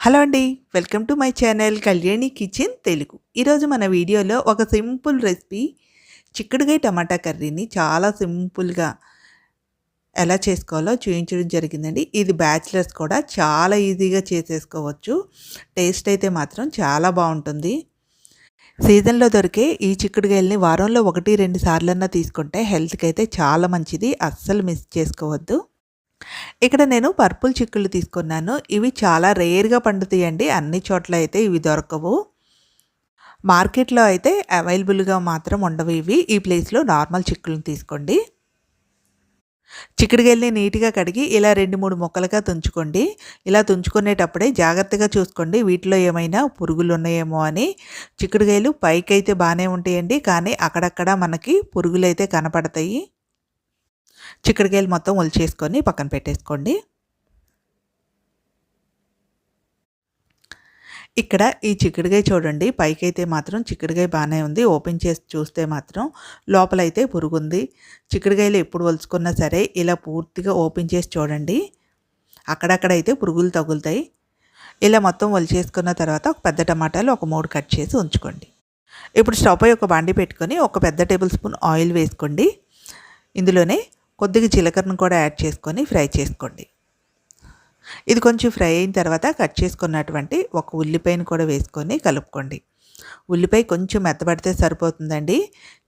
Hello అండి welcome to my channel Kalyani kitchen Telugu. ఈరోజు మన వీడియోలో ఒక సింపుల్ రెసిపీ చిక్కుడుగాయ టమాటా కర్రీని చాలా సింపుల్గా ఎలా చేసుకోవాలో చూపించడం జరిగిందండి. ఇది బ్యాచిలర్స్ కూడా చాలా ఈజీగా చేసేసుకోవచ్చు. టేస్ట్ అయితే మాత్రం చాలా బాగుంటుంది. సీజన్లో దొరికే ఈ చిక్కుడుగాయల్ని వారంలో ఒకటి రెండు సార్లన్నా తీసుకుంటే హెల్త్కి అయితే చాలా మంచిది. అస్సలు మిస్ చేసుకోవద్దు. ఇక్కడ నేను పర్పుల్ చిక్కులు తీసుకున్నాను. ఇవి చాలా రేర్గా పండుతాయండి. అన్ని చోట్ల అయితే ఇవి దొరకవు. మార్కెట్లో అయితే అవైలబుల్గా మాత్రం ఉండవు ఇవి. ఈ ప్లేస్లో నార్మల్ చిక్కులను తీసుకోండి. చిక్కుడుగాయల్ని నీట్గా కడిగి ఇలా రెండు మూడు మొక్కలుగా తుంచుకోండి. ఇలా తుంచుకునేటప్పుడే జాగ్రత్తగా చూసుకోండి. వీటిలో ఏమైనా పురుగులు ఉన్నాయేమో అని. చిక్కుడుకాయలు పైకి అయితే బాగానే ఉంటాయండి. కానీ అక్కడక్కడ మనకి పురుగులు అయితే కనపడతాయి. చిక్కడికాయలు మొత్తం ఒలిచేసుకొని పక్కన పెట్టేసుకోండి. ఇక్కడ ఈ చిక్కుడుగాయ చూడండి పైకైతే మాత్రం చిక్కుడుగాయ బాగానే ఉంది. ఓపెన్ చేసి చూస్తే మాత్రం లోపలైతే పురుగుంది. చిక్కుడుగాయలు ఎప్పుడు వలుచుకున్నా సరే ఇలా పూర్తిగా ఓపెన్ చేసి చూడండి. అక్కడక్కడైతే పురుగులు తగులుతాయి. ఇలా మొత్తం వలిచేసుకున్న తర్వాత ఒక పెద్ద టమాటాలు ఒక మూడు కట్ చేసి ఉంచుకోండి. ఇప్పుడు స్టవ్ పై ఒక బండి పెట్టుకొని ఒక పెద్ద టేబుల్ స్పూన్ ఆయిల్ వేసుకోండి. ఇందులోనే కొద్దిగా జీలకర్రను కూడా యాడ్ చేసుకొని ఫ్రై చేసుకోండి. ఇది కొంచెం ఫ్రై అయిన తర్వాత కట్ చేసుకున్నటువంటి ఒక ఉల్లిపాయను కూడా వేసుకొని కలుపుకోండి. ఉల్లిపాయ కొంచెం మెత్తబడితే సరిపోతుందండి.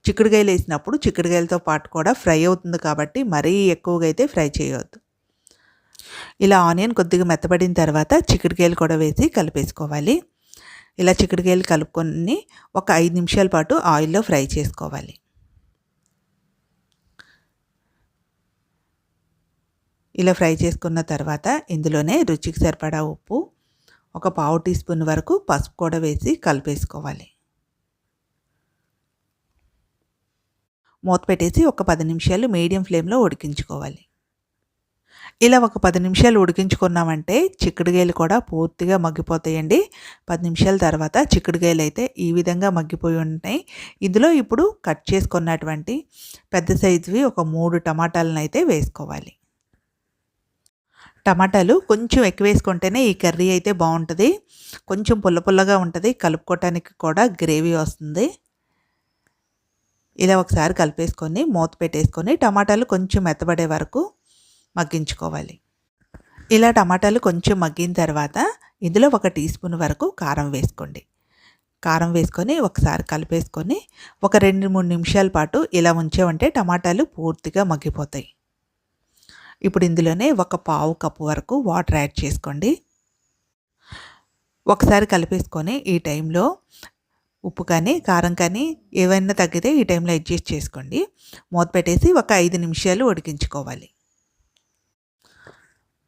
చిక్కుడుకాయలు వేసినప్పుడు చిక్కుడుకాయలతో పాటు కూడా ఫ్రై అవుతుంది కాబట్టి మరీ ఎక్కువగా అయితే ఫ్రై చేయవద్దు ఇలా ఆనియన్ కొద్దిగా మెత్తబడిన తర్వాత చిక్కుడుకాయలు కూడా వేసి కలిపేసుకోవాలి. ఇలా చిక్కుడుకాయలు కలుపుకొని ఒక ఐదు నిమిషాల పాటు ఆయిల్లో ఫ్రై చేసుకోవాలి. ఇలా ఫ్రై చేసుకున్న తర్వాత ఇందులోనే రుచికి సరిపడా ఉప్పు ఒక పావు టీ స్పూన్ వరకు పసుపు కూడా వేసి కలిపేసుకోవాలి. మూత పెట్టేసి ఒక పది నిమిషాలు మీడియం ఫ్లేమ్లో ఉడికించుకోవాలి. ఇలా ఒక పది నిమిషాలు ఉడికించుకున్నామంటే చిక్కుడుగాయలు కూడా పూర్తిగా మగ్గిపోతాయండి. పది నిమిషాల తర్వాత చిక్కుడుగాయలు అయితే ఈ విధంగా మగ్గిపోయి ఉంటాయి ఇందులో ఇప్పుడు కట్ చేసుకున్నటువంటి పెద్ద సైజువి ఒక మూడు టమాటాలను అయితే వేసుకోవాలి. టమాటాలు కొంచెం ఎక్కువ వేసుకుంటేనే ఈ కర్రీ అయితే బాగుంటుంది. కొంచెం పుల్ల పుల్లగా ఉంటుంది. కలుపుకోవటానికి కూడా గ్రేవీ వస్తుంది. ఇలా ఒకసారి కలిపేసుకొని మూత పెట్టేసుకొని టమాటాలు కొంచెం మెత్తబడే వరకు మగ్గించుకోవాలి. ఇలా టమాటాలు కొంచెం మగ్గిన తర్వాత ఇందులో ఒక టీ స్పూన్ వరకు కారం వేసుకోండి. కారం వేసుకొని ఒకసారి కలిపేసుకొని ఒక రెండు మూడు నిమిషాల పాటు ఇలా ఉంచామంటే టమాటాలు పూర్తిగా మగ్గిపోతాయి. ఇప్పుడు ఇందులోనే ఒక పావు కప్పు వరకు వాటర్ యాడ్ చేసుకోండి. ఒకసారి కలిపేసుకొని ఈ టైంలో ఉప్పు కానీ కారం కానీ ఏవైనా తగ్గితే ఈ టైంలో అడ్జస్ట్ చేసుకోండి. మూత పెట్టేసి ఒక ఐదు నిమిషాలు ఉడికించుకోవాలి.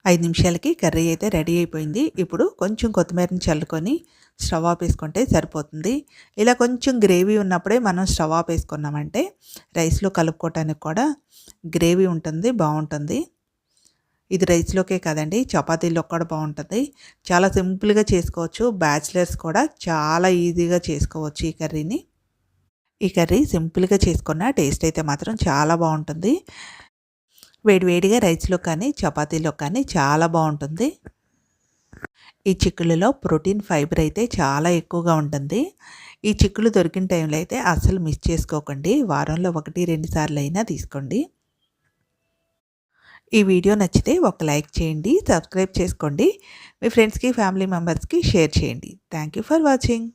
ఐదు నిమిషాలకి కర్రీ అయితే రెడీ అయిపోయింది. ఇప్పుడు కొంచెం కొత్తిమీరని చల్లుకొని స్టవ్ ఆఫ్ వేసుకుంటే సరిపోతుంది. ఇలా కొంచెం గ్రేవీ ఉన్నప్పుడే మనం స్టవ్ ఆఫ్ వేసుకున్నామంటే రైస్లో కలుపుకోవటానికి కూడా గ్రేవీ ఉంటుంది బాగుంటుంది. ఇది రైస్లోకే కదండి. చపాతీలో కూడా బాగుంటుంది చాలా సింపుల్గా చేసుకోవచ్చు. బ్యాచిలర్స్ కూడా చాలా ఈజీగా చేసుకోవచ్చు ఈ కర్రీని. ఈ కర్రీ సింపుల్గా చేసుకున్న టేస్ట్ అయితే మాత్రం చాలా బాగుంటుంది వేడివేడిగా రైస్లో కానీ చపాతీలో కానీ చాలా బాగుంటుంది ఈ చిక్కులలో ప్రోటీన్ ఫైబర్ అయితే చాలా ఎక్కువగా ఉంటుంది. ఈ చిక్కులు దొరికిన టైంలో అయితే అస్సలు మిస్ చేసుకోకండి. వారంలో ఒకటి రెండు సార్లు అయినా తీసుకోండి. ఈ వీడియో నచ్చితే ఒక లైక్ చేయండి సబ్స్క్రైబ్ చేసుకోండి. మీ ఫ్రెండ్స్కి ఫ్యామిలీ మెంబర్స్కి షేర్ చేయండి. Thank you for watching.